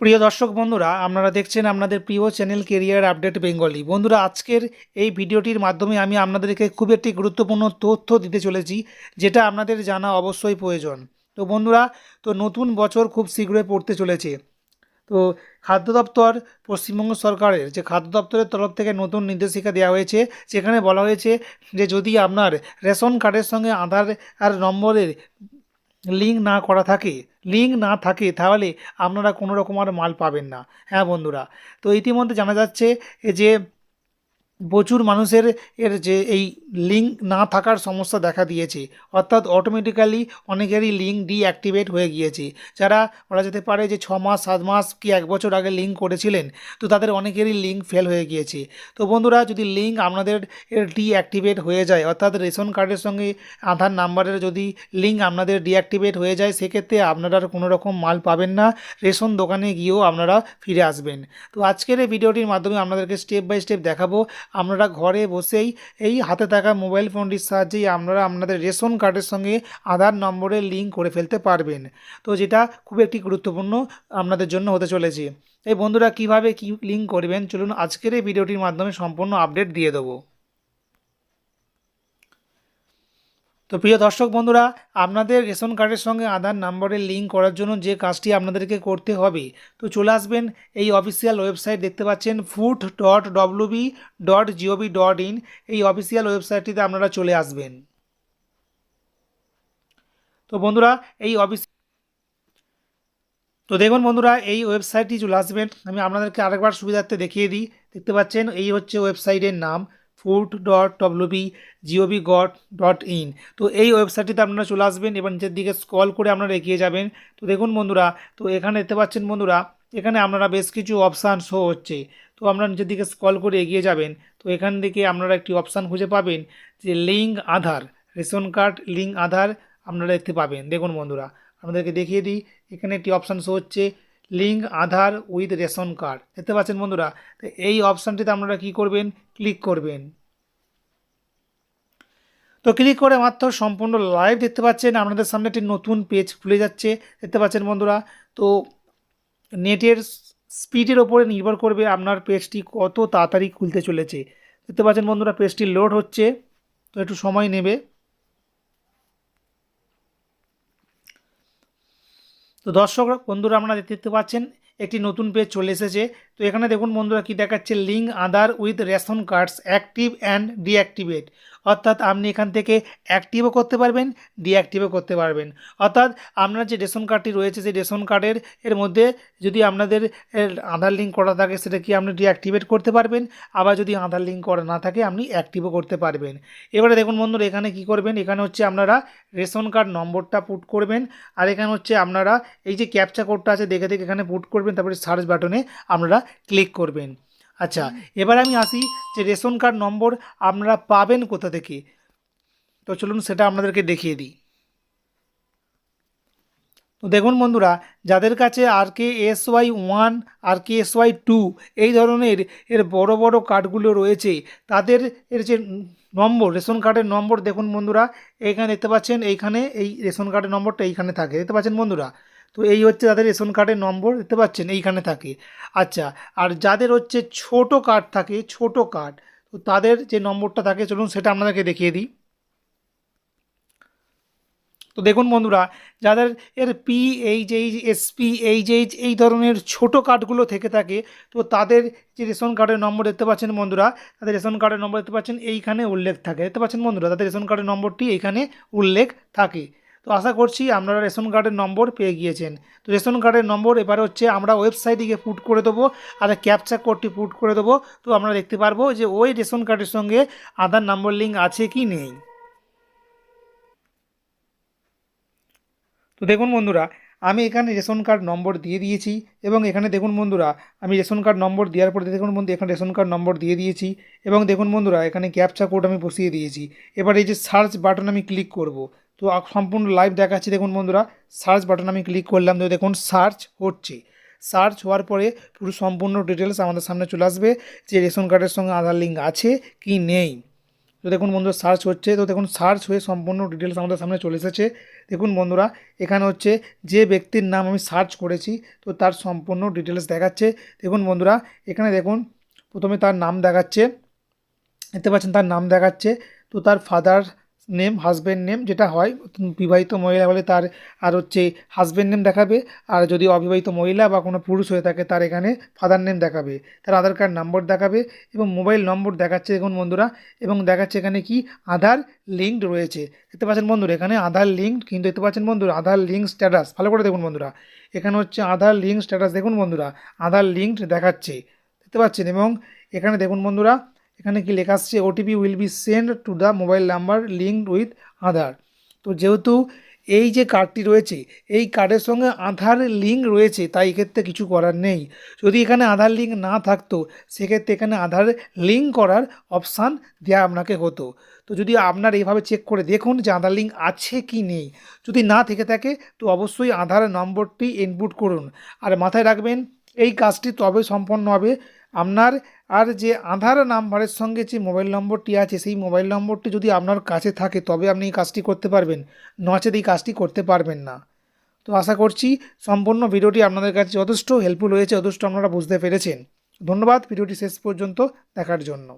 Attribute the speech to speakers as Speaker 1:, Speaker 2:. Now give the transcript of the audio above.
Speaker 1: প্রিয় দর্শক বন্ধুরা, আপনারা দেখছেন আপনাদের প্রিয় চ্যানেল কেরিয়ার আপডেট বেঙ্গলি বন্ধুরা, আজকের এই ভিডিওটির মাধ্যমে আমি আপনাদেরকে খুব একটি গুরুত্বপূর্ণ তথ্য দিতে চলেছি, যেটা আপনাদের জানা অবশ্যই প্রয়োজন। তো বন্ধুরা, তো নতুন বছর খুব শীঘ্রই পড়তে চলেছে। তো খাদ্য দপ্তর পশ্চিমবঙ্গ সরকারের যে খাদ্য দপ্তরের তরফ থেকে নতুন নির্দেশিকা দেওয়া হয়েছে, যেখানে বলা হয়েছে যে যদি আপনার রেশন কার্ডের সঙ্গে আধার আর নম্বরের লিঙ্ক না করা থাকে লিঙ্ক না থাকে, তাহলে আপনারা কোনো রকম আর মাল পাবেন না। হ্যাঁ বন্ধুরা, তো ইতিমধ্যে জানা যাচ্ছে যে প্রচুর মানুষের এর যে এই লিঙ্ক না থাকার সমস্যা দেখা দিয়েছে। অর্থাৎ অটোমেটিক্যালি অনেকেরই লিঙ্ক ডিঅ্যাক্টিভেট হয়ে গিয়েছে। যারা বলা যেতে পারে যে ছ মাস, সাত মাস কি এক বছর আগে লিঙ্ক করেছিলেন, তো তাদের অনেকেরই লিঙ্ক ফেল হয়ে গিয়েছে। তো বন্ধুরা, যদি লিঙ্ক আপনাদের এর ডিঅ্যাক্টিভেট হয়ে যায়, অর্থাৎ রেশন কার্ডের সঙ্গে আধার নাম্বারের যদি লিঙ্ক আপনাদের ডিঅ্যাক্টিভেট হয়ে যায়, সেক্ষেত্রে আপনারা কোনো রকম মাল পাবেন না। রেশন দোকানে গিয়েও আপনারা ফিরে আসবেন। তো আজকের এই ভিডিওটির মাধ্যমে আপনাদেরকে স্টেপ বাই স্টেপ দেখাবো। আপনারা ঘরে বসেই এই হাতে থাকা মোবাইল ফোনটির সাহায্যেই আপনারা আপনাদের রেশন কার্ডের সঙ্গে আধার নম্বরের লিঙ্ক করে ফেলতে পারবেন। তো যেটা খুব একটি গুরুত্বপূর্ণ আপনাদের জন্য হতে চলেছে। এই বন্ধুরা কীভাবে কি লিঙ্ক করবেন? চলুন আজকের এই ভিডিওটির মাধ্যমে সম্পূর্ণ আপডেট দিয়ে দেবো। তো প্রিয় দর্শক বন্ধুরা, আপনাদের রেশন কার্ডের সঙ্গে আধার নম্বরের লিঙ্ক করার জন্য যে কাজটি আপনাদেরকে করতে হবে, তো চলে আসবেন এই অফিসিয়াল ওয়েবসাইট দেখতে পাচ্ছেন food dot WB dot GOV dot in এই অফিসিয়াল ওয়েবসাইটটিতে আপনারা চলে আসবেন। তো বন্ধুরা, এই অফিস তো দেখুন বন্ধুরা, এই ওয়েবসাইটটি চলে আসবেন। আমি আপনাদেরকে আরেকবার সুবিধার্থে দেখিয়ে দিই। দেখতে পাচ্ছেন, এই হচ্ছে ওয়েবসাইটের নাম। Food dot WB GOV goat dot in তো এই ওয়েবসাইটটিতে আপনারা চলে আসবেন এবার নিচের দিকে স্ক্রল করে আপনারা এগিয়ে যাবেন। তো দেখুন বন্ধুরা, তো এখানে দেখতে পাচ্ছেন বন্ধুরা, এখানে আপনারা বেশ কিছু অপশান শো হচ্ছে। তো আপনারা নিচের দিকে স্ক্রল করে এগিয়ে যাবেন। তো এখান থেকে আপনারা একটি অপশান খুঁজে পাবেন যে link Aadhaar, ration card link Aadhaar আপনারা দেখতে পাবেন। দেখুন বন্ধুরা, আপনাদেরকে দেখিয়ে দিই, এখানে একটি অপশান শো হচ্ছে link, Aadhaar with ration card. দেখতে পাচ্ছেন বন্ধুরা, তো এই অপশানটিতে আপনারা কী করবেন? ক্লিক করবেন। তো ক্লিক করে মাত্র সম্পূর্ণ লাইভ দেখতে পাচ্ছেন, আপনাদের সামনে একটি নতুন পেজ খুলে যাচ্ছে। দেখতে পাচ্ছেন বন্ধুরা, তো নেটের স্পিডের ওপরে নির্ভর করবে আপনার পেজটি কত তাড়াতাড়ি খুলতে চলেছে। দেখতে পাচ্ছেন বন্ধুরা, পেজটি লোড হচ্ছে, তো একটু সময় নেবে। তো দর্শক বন্ধুরা আপনারা দেখতে পাচ্ছেন একটি নতুন পেজ চলে এসেছে। তো এখানে দেখুন বন্ধুরা কি দেখাচ্ছে link Aadhaar with ration cards active and deactivate অর্থাৎ আপনি এখান থেকে অ্যাক্টিভও করতে পারবেন ডিঅ্যাক্টিভও করতে পারবেন। অর্থাৎ আপনার যে রেশন কার্ডটি রয়েছে, সেই রেশন কার্ডের এর মধ্যে যদি আপনাদের আধার লিঙ্ক করা থাকে, সেটা কি আপনি ডিঅ্যাক্টিভেট করতে পারবেন? আবার যদি আধার লিঙ্ক করা না থাকে, আপনি অ্যাক্টিভও করতে পারবেন। এবারে দেখুন বন্ধুরা, এখানে কি করবেন? এখানে হচ্ছে আপনারা রেশন কার্ড নম্বরটা পুট করবেন। আর এখানে হচ্ছে আপনারা এই যে ক্যাপচা কোডটা আছে, দেখে দেখে এখানে পুট করবেন। তারপরে সার্চ বাটনে আপনারা ক্লিক করবেন। আচ্ছা এবার আমি আসি যে রেশন কার্ড নম্বর আপনারা পাবেন কোথা থেকে? তো চলুন সেটা আপনাদেরকে দেখিয়ে দিই। তো দেখুন বন্ধুরা যাদের কাছে R K S Y one R K S Y two এই ধরনের এর বড় বড় কার্ডগুলো রয়েছে তাদের এর যে নম্বর রেশন কার্ডের নম্বর দেখুন বন্ধুরা এখানে দেখতে পাচ্ছেন এইখানে এই রেশন কার্ডের নম্বরটা এইখানে থাকে। দেখতে পাচ্ছেন বন্ধুরা তো এই হচ্ছে তাদের রেশন কার্ডের নম্বর, দেখতে পাচ্ছেন, এইখানে থাকে। আচ্ছা আর যাদের হচ্ছে ছোট কার্ড থাকে, ছোট কার্ড, তো তাদের যে নম্বরটা থাকে, চলুন সেটা আপনাদেরকে দেখিয়ে দিই। তো দেখুন বন্ধুরা, যাদের এর P H H SP H H এই ধরনের ছোট কার্ডগুলো থেকে থাকে, তো তাদের যে রেশন কার্ডের নম্বর দেখতে পাচ্ছেন বন্ধুরা, তাদের রেশন কার্ডের নম্বর দেখতে পাচ্ছেন, এইখানে উল্লেখ থাকে। দেখতে পাচ্ছেন বন্ধুরা, তাদের রেশন কার্ডের নম্বরটি এইখানে উল্লেখ থাকে। তো আশা করছি আপনারা রেশন কার্ডের নম্বর পেয়ে গিয়েছেন। তো রেশন কার্ডের নম্বর এবারে হচ্ছে আমরা ওয়েবসাইটে গিয়ে পুট করে দেবো আর ক্যাপচা কোডটি পুট করে দেবো। তো আমরা দেখতে পারব যে ওই রেশন কার্ডের সঙ্গে আধার নম্বর লিঙ্ক আছে কি নেই। তো দেখুন বন্ধুরা আমি এখানে রেশন কার্ড নম্বর দিয়ে দিয়েছি এবং এখানে দেখুন বন্ধুরা, আমি রেশন কার্ড নম্বর দেওয়ার পরে দেখুন বন্ধু, এখানে রেশন কার্ড নম্বর দিয়ে দিয়েছি এবং দেখুন বন্ধুরা, এখানে ক্যাপচা কোড আমি বসিয়ে দিয়েছি। এবার এই যে সার্চ বাটন আমি ক্লিক করব। তো সম্পূর্ণ লাইভ দেখাচ্ছি দেখুন বন্ধুরা, সার্চ বাটন আমি ক্লিক করলাম, তো দেখুন সার্চ হচ্ছে। সার্চ হওয়ার পরে পুরো সম্পূর্ণ ডিটেলস আমাদের সামনে চলে আসবে যে রেশন কার্ডের সঙ্গে আধার লিঙ্ক আছে কি নেই। তো দেখুন বন্ধুরা সার্চ হচ্ছে। তো দেখুন সার্চ হয়ে সম্পূর্ণ ডিটেলস আমাদের সামনে চলে এসেছে। দেখুন বন্ধুরা, এখানে হচ্ছে যে ব্যক্তির নাম আমি সার্চ করেছি, তো তার সম্পূর্ণ ডিটেলস দেখাচ্ছে। দেখুন বন্ধুরা, এখানে দেখুন, প্রথমে তার নাম দেখাচ্ছে। দেখতে পাচ্ছেন, তার নাম দেখাচ্ছে। তো তার ফাদার নেম হাজব্যান্ড নেম যেটা হয়, বিবাহিত মহিলা হলে তার, আর হচ্ছে হাজব্যান্ড নেম দেখাবে, আর যদি অবিবাহিত মহিলা বা কোনো পুরুষ হয়ে থাকে তার এখানে ফাদার নেম দেখাবে। তার আধার কার্ড নম্বর দেখাবে এবং মোবাইল নম্বর দেখাচ্ছে দেখুন বন্ধুরা, এবং দেখাচ্ছে এখানে কি? আধার লিঙ্কড রয়েছে। দেখতে পাচ্ছেন বন্ধুরা, এখানে আধার লিঙ্কড কিন্তু দেখতে পাচ্ছেন বন্ধুরা, আধার লিঙ্ক স্ট্যাটাস ভালো করে দেখুন বন্ধুরা, এখানে হচ্ছে আধার লিঙ্ক স্ট্যাটাস দেখুন বন্ধুরা, আধার লিঙ্কড দেখাচ্ছে। দেখতে পাচ্ছেন এবং এখানে দেখুন বন্ধুরা এখানে কি লেখা আসছে? OTP will be send to the mobile number linked with Aadhaar তো যেহেতু এই যে কার্ডটি রয়েছে, এই কার্ডের সঙ্গে আধার লিঙ্ক রয়েছে, তাই এক্ষেত্রে কিছু করার নেই। যদি এখানে আধার লিঙ্ক না থাকতো, সেক্ষেত্রে এখানে আধার লিঙ্ক করার অপশান দেওয়া আপনাকে হতো। তো যদি আপনার এইভাবে চেক করে দেখুন যে আধার লিঙ্ক আছে কি নেই। যদি না থেকে থাকে, তো অবশ্যই আধার নম্বরটি ইনপুট করুন। আর মাথায় রাখবেন, এই কাজটি তবে সম্পন্ন হবে আপনার আর যে আধার নাম্বারের সঙ্গে যে মোবাইল নম্বরটি আছে, সেই মোবাইল নম্বরটি যদি আপনার কাছে থাকে, তবে আপনি এই কাজটি করতে পারবেন। নচেত এই কাজটি করতে পারবেন না। তো আশা করছি সম্পূর্ণ ভিডিওটি আপনাদের কাছে যথেষ্ট হেল্পফুল হয়েছে, যথেষ্ট আপনারা বুঝতে পেরেছেন। ধন্যবাদ, ভিডিওটি শেষ পর্যন্ত দেখার জন্য।